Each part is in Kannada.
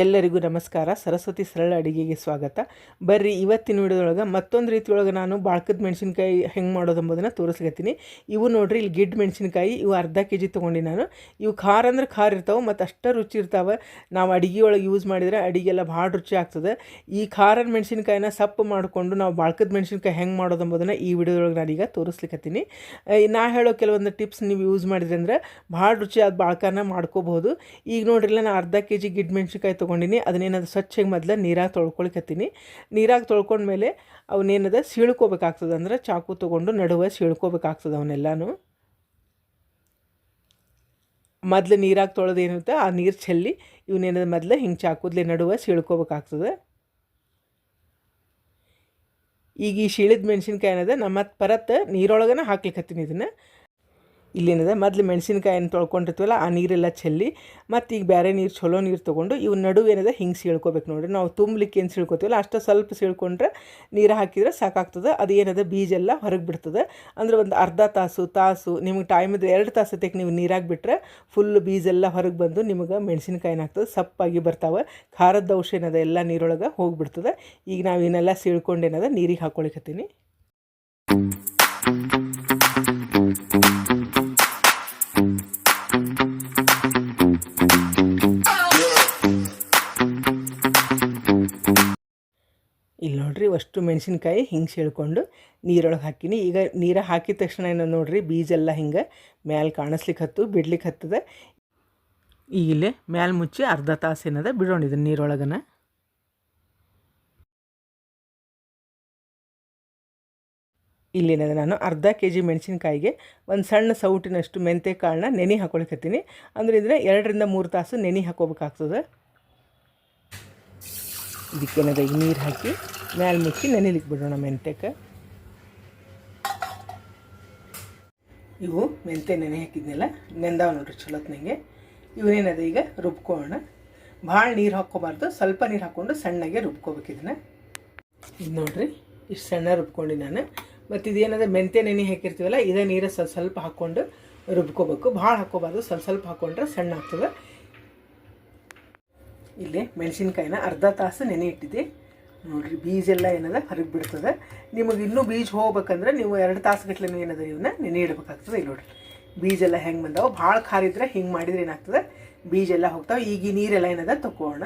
ಎಲ್ಲರಿಗೂ ನಮಸ್ಕಾರ. ಸರಸ್ವತಿ ಸರಳ ಅಡುಗೆಗೆ ಸ್ವಾಗತ. ಬರ್ರಿ, ಇವತ್ತಿನ ವಿಡಿಯೋದೊಳಗೆ ಮತ್ತೊಂದು ರೀತಿಯೊಳಗೆ ನಾನು ಬಾಳ್ಕದ ಮೆಣಸಿನ್ಕಾಯಿ ಹೆಂಗೆ ಮಾಡೋದು ಎಂಬುದನ್ನು ತೋರಿಸ್ಕತ್ತೀನಿ ಇವು ನೋಡ್ರಿ, ಇಲ್ಲಿ ಗಿಡ್ ಮೆಣಸಿನ್ಕಾಯಿ, ಇವು ಅರ್ಧ ಕೆ ಜಿ ತೊಗೊಂಡು ನಾನು. ಇವು ಖಾರ ಅಂದ್ರೆ ಖಾರ ಇರ್ತಾವೆ, ಮತ್ತು ಅಷ್ಟು ರುಚಿ ಇರ್ತಾವೆ. ನಾವು ಅಡುಗೆ ಒಳಗೆ ಯೂಸ್ ಮಾಡಿದರೆ ಅಡುಗೆಲ್ಲ ಭಾಳ ರುಚಿ ಆಗ್ತದೆ. ಈ ಖಾರದ ಮೆಣಸಿನ್ಕಾಯಿನ ಸಪ್ಪು ಮಾಡಿಕೊಂಡು ನಾವು ಬಾಳ್ಕದ ಮೆಣಸಿನ್ಕಾಯಿ ಹೆಂಗೆ ಮಾಡೋದು ಎಂಬುದನ್ನು ಈ ವಿಡಿಯೋದೊಳಗೆ ನಾನೀಗ ತೋರಿಸ್ಲಿಕ್ಕತ್ತೀನಿ ನಾ ಹೇಳೋ ಕೆಲವೊಂದು ಟಿಪ್ಸ್ ನೀವು ಯೂಸ್ ಮಾಡಿದ್ರೆ ಅಂದ್ರೆ ಭಾಳ ರುಚಿಯಾದ ಬಾಳ್ಕನ ಮಾಡ್ಕೋಬಹುದು. ಈಗ ನೋಡ್ರಿಲ್ಲ ನಾನು ಅರ್ಧ ಕೆ ಜಿ ಗಿಡ್ ಮೆಣಸಿನ್ಕಾಯಿ ತೊಗೊಂಡಿನಿ. ಅದನ್ನೇನದು ಸ್ವಚ್ಛಗೆ ಮೊದಲು ನೀರಾಗಿ ತೊಳ್ಕೊಳಿಕತ್ತೀನಿ. ತೊಳ್ಕೊಂಡ ತೊಳ್ಕೊಂಡ್ಮೇಲೆ ಅವನೇನದ ಸೀಳ್ಕೋಬೇಕಾಗ್ತದೆ ಅಂದ್ರೆ ಚಾಕು ತೊಗೊಂಡು ನಡುವೆ ಸೀಳ್ಕೋಬೇಕಾಗ್ತದೆ ಅವನ್ನೆಲ್ಲನೂ ಮೊದಲು ನೀರಾಗಿ ತೊಳೆದೇನಿರುತ್ತೆ ಆ ನೀರು ಚೆಲ್ಲಿ ಇವನೇನದ ಮೊದಲು ಹಿಂಗೆ ಚಾಕುದ್ಲೆ ನಡುವೆ ಸೀಳ್ಕೋಬೇಕಾಗ್ತದೆ. ಈಗ ಈ ಶೀಳಿದ ಮೆಣಸಿನ್ಕಾಯಿ ಏನದ ನಮ್ಮ ಮತ್ತು ಪರತ್ ನೀರೊಳಗನ ಹಾಕ್ಲಿಕ್ಕತ್ತೀನಿ ಇದನ್ನು. ಇಲ್ಲೇನದ ಮೊದಲು ಮೆಣಸಿನ್ಕಾಯಿನ ತೊಳ್ಕೊಂಡಿರ್ತೀವಲ್ಲ, ಆ ನೀರೆಲ್ಲ ಚೆಲ್ಲಿ, ಮತ್ತು ಈಗ ಬೇರೆ ನೀರು ಚಲೋ ನೀರು ತೊಗೊಂಡು ಇವು ನಡುವೆ ಏನಿದೆ, ಹಿಂಗೆ ಸೀಳ್ಕೋಬೇಕು ನೋಡ್ರಿ. ನಾವು ತುಂಬಲಿಕ್ಕೆ ಏನು ಸೀಳ್ಕೊತೀವಲ್ಲ, ಅಷ್ಟು ಸ್ವಲ್ಪ ಸೀಳ್ಕೊಂಡ್ರೆ ನೀರು ಹಾಕಿದ್ರೆ ಸಾಕಾಗ್ತದೆ. ಅದು ಏನಿದೆ, ಬೀಜ ಎಲ್ಲ ಹೊರಗೆ ಬಿಡ್ತದೆ. ಅಂದ್ರೆ ಒಂದು ಅರ್ಧ ತಾಸು ತಾಸು, ನಿಮಗೆ ಟೈಮ್ ಇದ್ದರೆ ಎರಡು ತಾಸು ತೆಗೆ ನೀವು ನೀರಾಗಿ ಬಿಟ್ಟರೆ ಫುಲ್ ಬೀಜ ಎಲ್ಲ ಹೊರಗೆ ಬಂದು ನಿಮಗೆ ಮೆಣಸಿನ್ಕಾಯಿನ ಹಾಕ್ತದೆ. ಸಪ್ಪಾಗಿ ಬರ್ತಾವೆ. ಖಾರದ ಔಷಧ ಏನದ, ಎಲ್ಲ ನೀರೊಳಗೆ ಹೋಗಿಬಿಡ್ತದೆ. ಈಗ ನಾವು ಏನೆಲ್ಲ ಸೀಳ್ಕೊಂಡು ಏನದ, ನೀರಿಗೆ ಹಾಕ್ಕೊಳಿಕತ್ತೀನಿ ಇಲ್ಲಿ ನೋಡ್ರಿ ಅಷ್ಟು ಮೆಣಸಿನ್ಕಾಯಿ ಹಿಂಗೆ ಸೇಳ್ಕೊಂಡು ನೀರೊಳಗೆ ಹಾಕಿನಿ. ಈಗ ನೀರ ಹಾಕಿದ ತಕ್ಷಣ ಏನೋ ನೋಡ್ರಿ, ಬೀಜ ಎಲ್ಲ ಹಿಂಗೆ ಮ್ಯಾಲೆ ಕಾಣಿಸ್ಲಿಕ್ಕೆ ಹತ್ತು ಬಿಡ್ಲಿಕ್ಕೆ ಹತ್ತದ. ಈಗ ಇಲ್ಲೇ ಮ್ಯಾಲೆ ಮುಚ್ಚಿ ಅರ್ಧ ತಾಸು ಏನದ ಬಿಡೋಣ ಇದನ್ನ ನೀರೊಳಗನ ಇಲ್ಲೇನದ ನಾನು ಅರ್ಧ ಕೆ ಜಿ ಮೆಣಸಿನ್ಕಾಯಿಗೆ ಒಂದು ಸಣ್ಣ ಸೌಟಿನಷ್ಟು ಮೆಂತೆ ಕಾಳನ್ನ ನೆನೆ ಹಾಕೊಳಕತ್ತೀನಿ ಅಂದ್ರೆ ಇದನ್ನ ಎರಡರಿಂದ ಮೂರು ತಾಸು ನೆನೆ ಹಾಕೋಬೇಕಾಗ್ತದೆ. ಇದಕ್ಕೇನದ ಈಗ ನೀರು ಹಾಕಿ ಮ್ಯಾಲೆ ಮುಚ್ಚಿ ನೆನೆಲಿಕ್ಕೆ ಬಿಡೋಣ ಮೆಂತ್ಯಕ್ಕೆ. ಇವು ಮೆಂತ್ಯ ನೆನೆ ಹಾಕಿದ್ನೆಲ್ಲ, ನೆಂದಾವ ನೋಡ್ರಿ ಚಲೋತ್ನಂಗೆ ಇವನೇನದ ಈಗ? ರುಬ್ಕೊಳ್ಳೋಣ ಭಾಳ ನೀರು ಹಾಕ್ಕೋಬಾರ್ದು, ಸ್ವಲ್ಪ ನೀರು ಹಾಕ್ಕೊಂಡು ಸಣ್ಣಗೆ ರುಬ್ಕೋಬೇಕು ಇದನ್ನ. ಇದು ನೋಡ್ರಿ, ಇಷ್ಟು ಸಣ್ಣ ರುಬ್ಕೊಂಡು ನಾನು. ಮತ್ತು ಇದೇನದ ಮೆಂತ್ಯ ನೆನೆ ಹಾಕಿರ್ತೀವಲ್ಲ, ಇದೇ ನೀರು ಸ್ವಲ್ಪ ಸ್ವಲ್ಪ ಹಾಕ್ಕೊಂಡು ರುಬ್ಕೋಬೇಕು. ಭಾಳ ಹಾಕ್ಕೋಬಾರ್ದು, ಸ್ವಲ್ಪ ಸ್ವಲ್ಪ ಹಾಕ್ಕೊಂಡ್ರೆ ಸಣ್ಣ ಆಗ್ತದೆ. ಇಲ್ಲಿ ಮೆಣಸಿನ್ಕಾಯಿನ ಅರ್ಧ ತಾಸು ನೆನೆ ಇಟ್ಟಿದ್ದೆ. ನೋಡ್ರಿ, ಬೀಜ ಎಲ್ಲ ಏನದ? ಹೊರಗೆ ಬಿಡ್ತದೆ ನಿಮಗೆ ಇನ್ನೂ ಬೀಜ ಹೋಗ್ಬೇಕಂದ್ರೆ ನೀವು ಎರಡು ತಾಸು ಗಟ್ಲೆ ಏನದ ಇವನ್ನ ನೆನೆ ಇಡಬೇಕಾಗ್ತದೆ ಇಲ್ಲಿ ನೋಡ್ರಿ. ಬೀಜ ಎಲ್ಲ ಹೆಂಗೆ ಬಂದಾವೆ? ಭಾಳ ಖಾರ ಇದ್ರೆ ಹಿಂಗೆ ಮಾಡಿದ್ರೆ ಏನಾಗ್ತದೆ? ಬೀಜ ಎಲ್ಲ ಹೋಗ್ತಾವೆ. ಈಗ ಈ ನೀರೆಲ್ಲ ಏನದ? ತಗೋಣ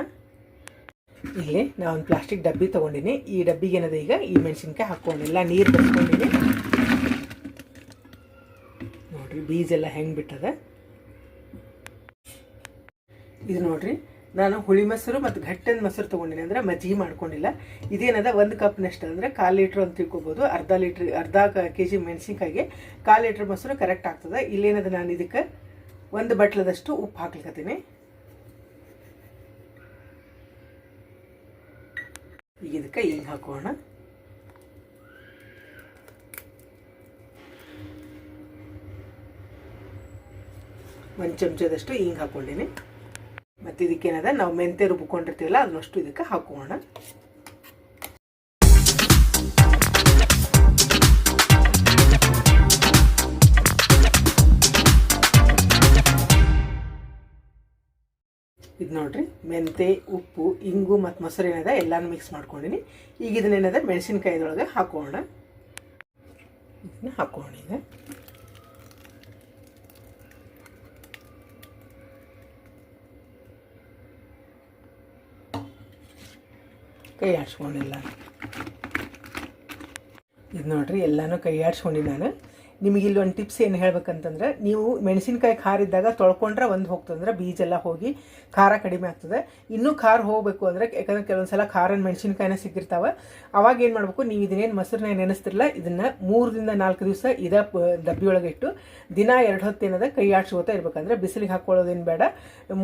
ಇಲ್ಲಿ ನಾನು ಒಂದು ಪ್ಲಾಸ್ಟಿಕ್ ಡಬ್ಬಿ ತೊಗೊಂಡಿನಿ. ಈ ಡಬ್ಬಿಗೆ ಏನದ ಈಗ? ಈ ಮೆಣಸಿನ್ಕಾಯಿ ಎಲ್ಲ ನೀರು ಬರ್ಕೊಂಡಿನಿ ನೋಡ್ರಿ, ಬೀಜ ಎಲ್ಲ ಹೆಂಗೆ ಬಿಟ್ಟದ? ಇದು ನೋಡ್ರಿ ನಾನು ಹುಳಿ ಮೊಸರು ಮತ್ತು ಘಟ್ಟನ ಮೊಸರು ತೊಗೊಂಡಿನಿ ಅಂದರೆ ಮಜ್ಜಿಗೆ ಮಾಡ್ಕೊಂಡಿಲ್ಲ. ಇದೇನದ? ಒಂದು ಕಪ್ನಷ್ಟು ಅಂದರೆ ಕಾಲು ಲೀಟ್ರ್ ಅಂತ ತಿಳ್ಕೊಬೋದು. ಅರ್ಧ ಲೀಟ್ರ್, ಅರ್ಧ ಕೆ ಜಿ ಮೆಣಸಿನ್ಕಾಯಿಗೆ ಕಾಲು ಲೀಟ್ರ್ ಮೊಸರು ಕರೆಕ್ಟ್ ಆಗ್ತದೆ. ಇಲ್ಲೇನದ ನಾನು ಇದಕ್ಕೆ? ಒಂದು ಬಟ್ಲದಷ್ಟು ಉಪ್ಪು ಹಾಕ್ಲಿಕತ್ತೀನಿ. ಈಗ ಇದಕ್ಕೆ ಈಗ ಹಾಕೋಣ? ಒಂದು ಚಮಚದಷ್ಟು ಹಿಂಗೆ ಹಾಕ್ಕೊಂಡಿನಿ ಮತ್ತು ಇದಕ್ಕೇನದ ನಾವು ಮೆಂತೆ ರುಬ್ಕೊಂಡಿರ್ತೀವಲ್ಲ ಅದನ್ನಷ್ಟು ಇದಕ್ಕೆ ಹಾಕೋಣ. ಇದು ನೋಡ್ರಿ ಮೆಂತೆ ಉಪ್ಪು, ಇಂಗು ಮತ್ತು ಮೊಸರು ಏನದ? ಎಲ್ಲಾನು ಮಿಕ್ಸ್ ಮಾಡ್ಕೊಂಡಿನಿ. ಈಗ ಇದನ್ನೇನದ ಮೆಣಸಿನ್ಕಾಯಿದೊಳಗೆ ಹಾಕೋಣ. ಇದನ್ನ ಹಾಕೋಣ ಈಗ. ಕೈ ಆಡ್ಸ್ಕೊಂಡಿಲ್ಲ ಇದು ನೋಡ್ರಿ ಎಲ್ಲಾನು ಕೈ ಆಡ್ಸ್ಕೊಂಡಿ ನಾನು. ನಿಮಗೆ ಇಲ್ಲಿ ಒಂದು ಟಿಪ್ಸ್ ಏನು ಹೇಳ್ಬೇಕಂತಂದ್ರೆ, ನೀವು ಮೆಣಸಿನಕಾಯಿ ಖಾರ ಇದ್ದಾಗ ತೊಳ್ಕೊಂಡ್ರೆ ಒಂದು ಹೋಗ್ತಂದ್ರೆ ಬೀಜ ಎಲ್ಲ ಹೋಗಿ ಖಾರ ಕಡಿಮೆ ಆಗ್ತದೆ. ಇನ್ನೂ ಖಾರ ಹೋಗಬೇಕು ಅಂದರೆ, ಯಾಕಂದ್ರೆ ಕೆಲವೊಂದು ಸಲ ಖಾರ ಮೆಣಸಿನ್ಕಾಯಿನ ಸಿಕ್ಕಿರ್ತಾವೆ ಅವಾಗ ಏನು ಮಾಡಬೇಕು, ನೀವು ಇದನ್ನೇನು ಮೊಸರನ್ನ ನೆನೆಸ್ತಿರಲ್ಲ ಇದನ್ನು ಮೂರರಿಂದ ನಾಲ್ಕು ದಿವಸ ಇದ ಡಬ್ಬಿ ಒಳಗೆ ಇಟ್ಟು ದಿನ ಎರಡು ಹೊತ್ತು ಏನದ ಕೈ ಆಡ್ಸ್ಕೋತಾ ಇರಬೇಕಂದ್ರೆ ಬಿಸಿಲಿಗೆ ಹಾಕ್ಕೊಳ್ಳೋದೇನು ಬೇಡ.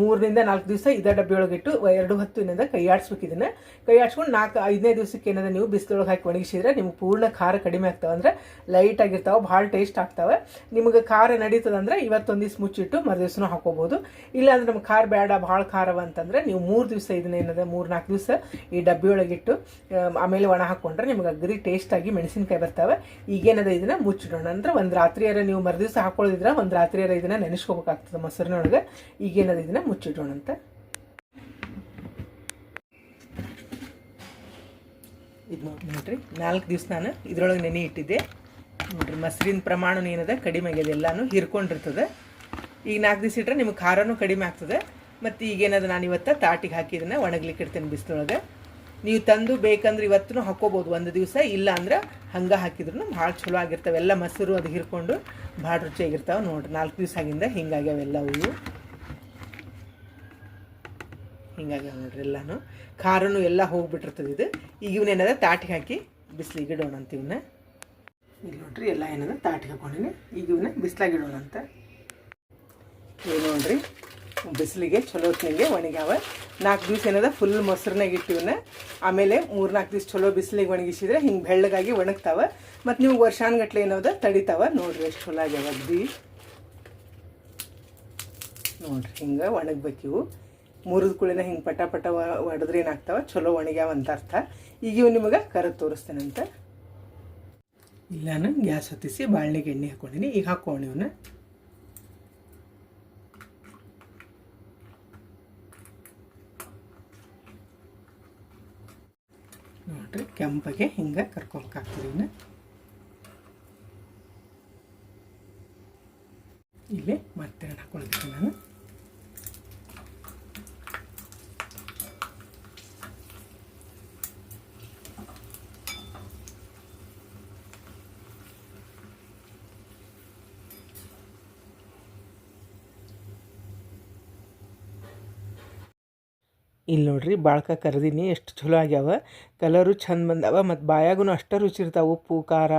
ಮೂರರಿಂದ ನಾಲ್ಕು ದಿವಸ ಇದ ಡಬ್ಬಿಯೊಳಗೆ ಇಟ್ಟು ಎರಡು ಹೊತ್ತು ಏನದ ಕೈ ಆಡ್ಸ್ಬೇಕು ಇದನ್ನು. ಕೈ ಆಡ್ಸ್ಕೊಂಡು ನಾಲ್ಕು, ಐದನೇ ದಿವಸಕ್ಕೆ ಏನದ ನೀವು ಬಿಸಿಲೊಳಗೆ ಹಾಕಿ ಒಣಗಿಸಿದ್ರೆ ನಿಮ್ಗೆ ಪೂರ್ಣ ಖಾರ ಕಡಿಮೆ ಆಗ್ತಾವೆ. ಅಂದರೆ ಲೈಟ್ ಆಗಿರ್ತಾವೆ, ಭಾಳ ಟೇಸ್ಟ್ ವೇಸ್ಟ್ ಆಗ್ತವೆ ನಿಮಗೆ ಖಾರ ನಡೀತದಂದ್ರೆ ಇವತ್ತೊಂದು ದಿವ್ಸ ಮುಚ್ಚಿಟ್ಟು ಮರುದಿವ್ಸನೂ ಹಾಕೋಬಹುದು ಇಲ್ಲಾಂದ್ರೆ ನಮ್ಗೆ ಖಾರ ಬೇಡ, ಭಾಳ ಖಾರವ ಅಂತಂದ್ರೆ ನೀವು ಮೂರು ದಿವಸ ಇದನ್ನ ಏನದ, ಮೂರು ನಾಲ್ಕು ದಿವಸ ಈ ಡಬ್ಬಿ ಒಳಗಿಟ್ಟು ಆಮೇಲೆ ಒಣ ಹಾಕೊಂಡ್ರೆ ನಿಮ್ಗೆ ಅಗ್ರಿ ಟೇಸ್ಟ್ ಟೇಸ್ಟಾಗಿ ಮೆಣಸಿನಕಾಯಿ ಬರ್ತವೆ. ಈಗೇನದ ಇದನ್ನ ಮುಚ್ಚಿಡೋಣ. ಅಂದ್ರೆ ಒಂದು ರಾತ್ರಿಯಾರ ನೀವು ಮರುದಿವ್ಸ ಹಾಕೊಳ್ಳೋದಿದ್ರೆ ಒಂದು ರಾತ್ರಿಯಾರ ಇದನ್ನ ನೆನೆಸ್ಕೋಬೇಕಾಗ್ತದೆ ಮೊಸರಿನೊಳಗೆ. ಈಗೇನದ ಇದನ್ನ ಮುಚ್ಚಿಡೋಣ ಅಂತ. ಇದು ನೋಡ್ರಿ, ನಾಲ್ಕು ದಿವಸ ನಾನು ಇದರೊಳಗೆ ನೆನೆ ಇಟ್ಟಿದ್ದೆ. ನೋಡ್ರಿ, ಮೊಸರಿನ ಪ್ರಮಾಣ ಏನದ, ಕಡಿಮೆ ಆಗ್ಯದ ಎಲ್ಲಾನು ಹಿರ್ಕೊಂಡಿರ್ತದೆ. ಈಗ ನಾಲ್ಕು ದಿವಸ ಇಟ್ಟರೆ ನಿಮ್ಗೆ ಖಾರನೂ ಕಡಿಮೆ ಆಗ್ತದೆ. ಮತ್ತು ಈಗೇನದ ನಾನು ಇವತ್ತು ತಾಟಿಗೆ ಹಾಕಿದ್ದನ್ನು ಒಣಗ್ಲಿಕ್ಕೆ ಇಡ್ತೇನೆ ಬಿಸಿಲೊಳಗೆ. ನೀವು ತಂದು ಬೇಕಂದ್ರೆ ಇವತ್ತು ಹಾಕೋಬೋದು ಒಂದು ದಿವಸ. ಇಲ್ಲ ಅಂದ್ರೆ ಹಂಗೆ ಹಾಕಿದ್ರು ಭಾಳ ಚಲೋ ಆಗಿರ್ತವೆ. ಎಲ್ಲ ಮೊಸರು ಅದು ಹಿರ್ಕೊಂಡು ಭಾಳ ರುಚಿಯಾಗಿರ್ತಾವೆ ನೋಡ್ರಿ. ನಾಲ್ಕು ದಿವಸ ಆಗಿಂದ ಹಿಂಗಾಗ್ಯಾವೆಲ್ಲ ಹೂವು. ಹಿಂಗಾಗ್ಯಾವ ನೋಡ್ರಿ ಎಲ್ಲನೂ. ಖಾರನೂ ಎಲ್ಲ ಹೋಗ್ಬಿಟ್ಟಿರ್ತದೆ ಇದು. ಈಗ ಇವನ್ನೇನದ, ತಾಟಿಗೆ ಹಾಕಿ ಬಿಸಿಲಿಗೆ ಇಡೋಣ ಅಂತ ಇವನ್ನ. ಇಲ್ಲಿ ನೋಡ್ರಿ ಎಲ್ಲ ಏನಂದ್ರೆ ತಾಟಿಗೆ ಹಾಕೊಂಡಿನಿ ಈಗ ಇವನ್ನ ಬಿಸಿಲಾಗಿಡೋಣಂತೆ. ಅಂತ ಇವು ನೋಡ್ರಿ, ಬಿಸಿಲಿಗೆ ಚಲೋ ಹೊತ್ತಿನಾಗೆ ಒಣಗ್ಯಾವ. ನಾಲ್ಕು ದಿವ್ಸ ಏನದ? ಫುಲ್ ಮೊಸರನಾಗ ಇಟ್ಟಿವನ್ನ ಆಮೇಲೆ ಮೂರು ನಾಲ್ಕು ದಿವ್ಸ ಚಲೋ ಬಿಸಿಲಿಗೆ ಒಣಗಿಸಿದ್ರೆ ಹಿಂಗೆ ಬೆಳ್ಳಗಾಗಿ ಒಣಗ್ತಾವ. ಮತ್ತು ನೀವು ವರ್ಷಾನ್ಗಟ್ಲೆ ಏನದ? ತಡಿತಾವ. ನೋಡ್ರಿ ಎಷ್ಟು ಚಲೋ ಆಗ್ಯಾವ ಅಗ್ದಿ. ನೋಡ್ರಿ, ಹಿಂಗೆ ಒಣಗ್ಬೇಕು ಇವು. ಮೂರದ ಕುಳಿನ ಹಿಂಗೆ ಪಟ ಪಟ ಒಡೆದ್ರೆ ಏನಾಗ್ತಾವ? ಚಲೋ ಒಣಗ್ಯಾವ ಅಂತ ಅರ್ಥ. ಈಗ ಇವು ನಿಮಗೆ ಕರೆದು ತೋರಿಸ್ತೇನೆ ಇಲ್ಲ ನಾನು ಗ್ಯಾಸ್ ಹೊತ್ತಿಸಿ ಬಾಳೆಗೆ ಎಣ್ಣೆ ಹಾಕೊಂಡಿನಿ ಈಗ ಹಾಕ್ಕೊಂಡು ಇವನ್ನ ನೋಡ್ರಿ ಕೆಂಪಗೆ ಹಿಂಗೆ ಕರ್ಕೊಬೇಕಾಗ್ತದೆ ಇವನ್ನ ಇಲ್ಲಿ ಮತ್ತೆ ಹಾಕೊಳ್ತೀನಿ ನಾನು ಇಲ್ಲಿ ನೋಡ್ರಿ ಬಾಳ್ಕ ಕರೆದೀನಿ ಎಷ್ಟು ಚಲೋ ಆಗ್ಯಾವ. ಕಲರು ಚಂದ ಬಂದವ ಮತ್ತು ಬಾಯಾಗೂ ಅಷ್ಟೇ ರುಚಿ ಇರ್ತಾವೆ. ಉಪ್ಪು, ಖಾರ,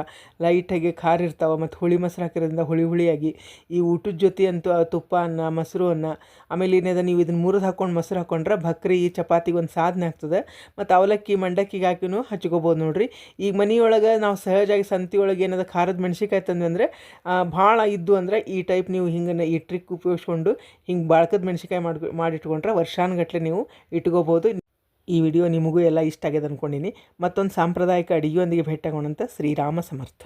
ಲೈಟಾಗಿ ಖಾರ ಇರ್ತಾವೆ ಮತ್ತು ಹುಳಿ ಮೊಸರು ಹಾಕಿರೋದ್ರಿಂದ ಹುಳಿ ಹುಳಿಯಾಗಿ ಈ ಊಟದ ಜೊತೆ ಅಂತೂ ತುಪ್ಪ ಅನ್ನ, ಮೊಸರು ಅನ್ನ, ಆಮೇಲೆ ಏನಿದೆ ನೀವು ಇದನ್ನು ಮುರಿದು ಹಾಕೊಂಡು ಮೊಸರು ಹಾಕೊಂಡ್ರೆ ಭಕ್ರಿ ಚಪಾತಿಗೆ ಒಂದು ಸಾಧನೆ ಆಗ್ತದೆ. ಮತ್ತು ಅವಲಕ್ಕಿ, ಮಂಡಕ್ಕಿಗೆ ಹಾಕಿನೂ ಹಚ್ಕೋಬೋದು ನೋಡ್ರಿ. ಈಗ ಮನೆಯೊಳಗೆ ನಾವು ಸಹಜಾಗಿ ಸಂತಿ ಒಳಗೆ ಏನದ ಖಾರದ ಮೆಣಸಿಕಾಯಿ ಅಂದರೆ ಭಾಳ ಇದ್ದು ಅಂದರೆ ಈ ಟೈಪ್ ನೀವು ಹಿಂಗೆ ಈ ಟ್ರಿಕ್ ಉಪಯೋಗಿಸ್ಕೊಂಡು ಹಿಂಗೆ ಬಾಳ್ಕದ ಮೆಣಸಿಕಾಯಿ ಮಾಡಿ ಮಾಡಿಟ್ಕೊಂಡ್ರೆ ವರ್ಷಾನುಗಟ್ಲೆ ನೀವು ಇಟ್ಕೋಬೋದು. ಈ ವಿಡಿಯೋ ನಿಮಗೂ ಎಲ್ಲ ಇಷ್ಟ ಆಗ್ಯದ ಅಂದ್ಕೊಂಡಿನಿ ಮತ್ತೊಂದು ಸಾಂಪ್ರದಾಯಿಕ ಅಡುಗೆಯೊಂದಿಗೆ ಭೇಟಿಯಾಗೋಣಂತ ಶ್ರೀರಾಮ ಸಮರ್ಥ.